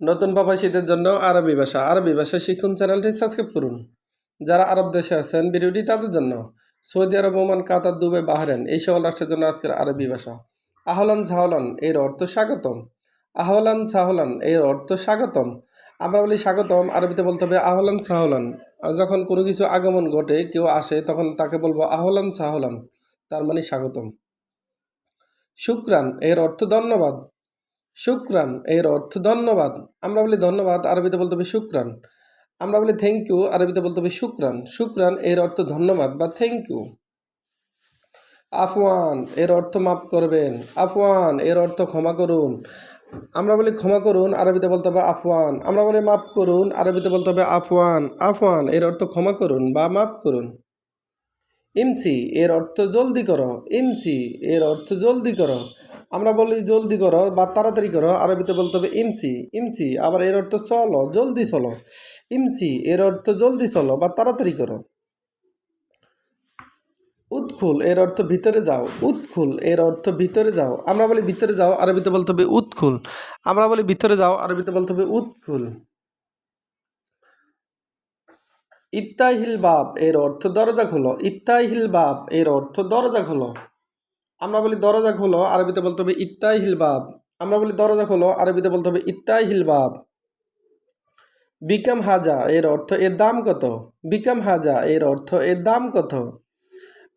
নতুন প্রবাসীদের জন্য আরবি ভাষা। আরবি ভাষা শিখুন, চ্যানেলটি সাবস্ক্রাইব করুন। যারা আরব দেশে আছেন, ভিডিওটি তাদের জন্য। Saudi Arab, Oman, Qatar, Dubai Bahrain এই সকল রাষ্ট্রের জন্য আজকের আরবি ভাষা। আহলান সাহলান এর অর্থ স্বাগতম। আহলান সাহলান এর অর্থ স্বাগতম। আমরা বলি স্বাগতম, আরবিতে বলতে হবে আহলান সাহলান যখন কোনো কিছু আগমন ঘটে, কেউ আসে, তখন তাকে বলব আহলান সাহলান তার মানে স্বাগতম। শুক্রান, এর অর্থ ধন্যবাদ। শুক্রান এর অর্থ ধন্যবাদ। আমরা বলি ধন্যবাদ, আরবিতে বলতে হবে শুক্রান আমরা বলি থ্যাংক ইউ আরবিতে বলতে হবে শুক্রান শুক্রান এর অর্থ ধন্যবাদ বা থ্যাংক ইউ আফওয়ান, এর অর্থ মাফ করবেন। আফওয়ান, এর অর্থ ক্ষমা করুন। আমরা বলি ক্ষমা করুন, আরবিতে বলতে হবে আফওয়ান। আমরা বলি মাফ করুন, আরবিতে বলতে হবে আফওয়ান। আফওয়ান, এর অর্থ ক্ষমা করুন বা মাফ করুন। ইমসি, এর অর্থ জলদি করো। ইমসি, এর অর্থ জলদি করো। আমরা বলি জলদি করো বা তাড়াতাড়ি করো, আরবিতে বলতে হবে ইমসি ইমসি, আবার এর অর্থ চলো, জলদি চলো। ইমসি, এর অর্থ জলদি চলো বা তাড়াতাড়ি করো। উৎখুল, এর অর্থ ভিতরে যাও। উৎখুল, এর অর্থ ভিতরে যাও। আমরা বলি ভিতরে যাও, আরবিতে বলতে হবে উৎখুল। আমরা বলি ভিতরে যাও, আরবিতে বলতে হবে উৎখুল। ইত্তাহিল বাপ এর অর্থ দরজা খোলো। ইত্তাহিল বাপ এর অর্থ দরজা খোলো। আমরা বলি দরজা খোলো, আরবিতে বলতে হবে ইত্তাই হিলবাব আমরা বলি দরজা খোলো, আরবিতে বলতে হবে ইত্তাই হিলবাব বিকাম হাজা, এর অর্থ এর দাম কত? বিকাম হাজা, এর অর্থ এর দাম কত?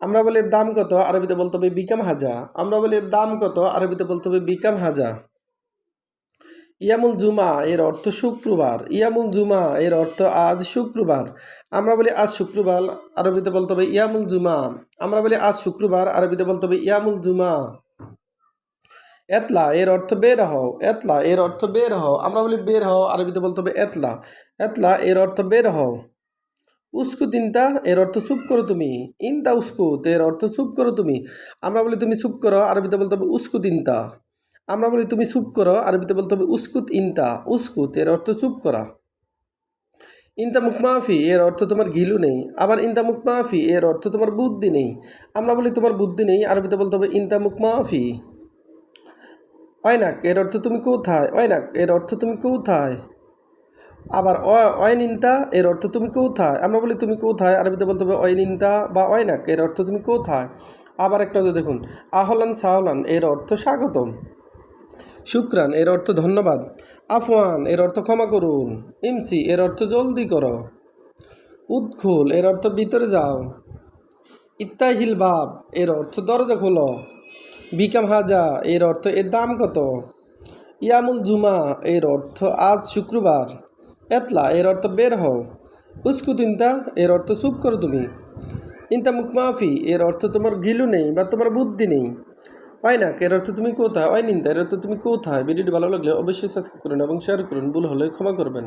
আমরা বলি দাম কত, আরবিতে বলতে হবে বিকাম হাজা। আমরা বলি দাম কত, আরবিতে বলতে হবে বিকাম হাজা। ইয়ামুল জুমা এর অর্থ শুক্রবার, ইয়ামুল জুমা এর অর্থ আজ শুক্রবার। আমরা বলি আজ শুক্রবার, আরবিতে বলতে হবে ইয়ামুল জুমা। আমরা বলি আজ শুক্রবার, আরবিতে বলতে হবে ইয়ামুল জুমা। এতলা এর অর্থ বের হও, এতলা এর অর্থ বের হও। আমরা বলি বের হও, আরবিতে বলতে হবে এতলা। এতলা এর অর্থ বের হও। উস্কুত ইনতা এর অর্থ চুপ করো তুমি। ইনতা উস্কুত এর অর্থ চুপ করো তুমি। আমরা বলি তুমি চুপ করো, আরবিতে বলতে হবে উস্কুত ইনতা আমরা বলি, তুমি চুপ করো। আরবিতে বলতে হবে, উস্কুত ইনতা। উস্কুত, এর অর্থ চুপ করা। ইনতা মুখমাফি এর অর্থ তোমার ঘিলু নেই। আবার ইনতা মুখমাফি এর অর্থ তোমার বুদ্ধি নেই। আমরা বলি, তোমার বুদ্ধি নেই। আরবিতে বলতে হবে, ইনতা মুখমাফি অয়নাক, এর অর্থ তুমি কোথায়? অয়নাক, এর অর্থ তুমি কোথায়? আবার অয়নিন্তা, এর অর্থ তুমি কোথায়? আমরা বলি, তুমি কোথায়? আরবিতে বলতে হবে, অয়নিন্তা বা অয়নাক, এর অর্থ তুমি কোথায়? আবার একটা দেখুন, আহলান সাহলান, এর অর্থ স্বাগতম। শুক্রান এর অর্থ ধন্যবাদ আফওয়ান এর অর্থ ক্ষমা করুন ইমসি এর অর্থ জলদি করো উৎখুল এর অর্থ ভিতরে যাও ইত্তাহিল বাব এর অর্থ দরজা খোলো বিকাম হাজা এর অর্থ এর দাম কত ইয়ামুল জুমা এর অর্থ আজ শুক্রবার এতলা এর অর্থ বের হও উস্কুত ইন্তা এর অর্থ চুপ করো তুমি ইন্তা মুখমাফি এর অর্থ তোমার ঘিলু নেই বা তোমার বুদ্ধি নেই অয়নাক এর অর্থ তুমি কোথায়? অয়নিন্দা এর অর্থ তুমি কোথায়? ভিডিওটি ভালো লাগলে অবশ্যই সাবস্ক্রাইব করুন এবং শেয়ার করুন। ভুল হলে ক্ষমা করবেন।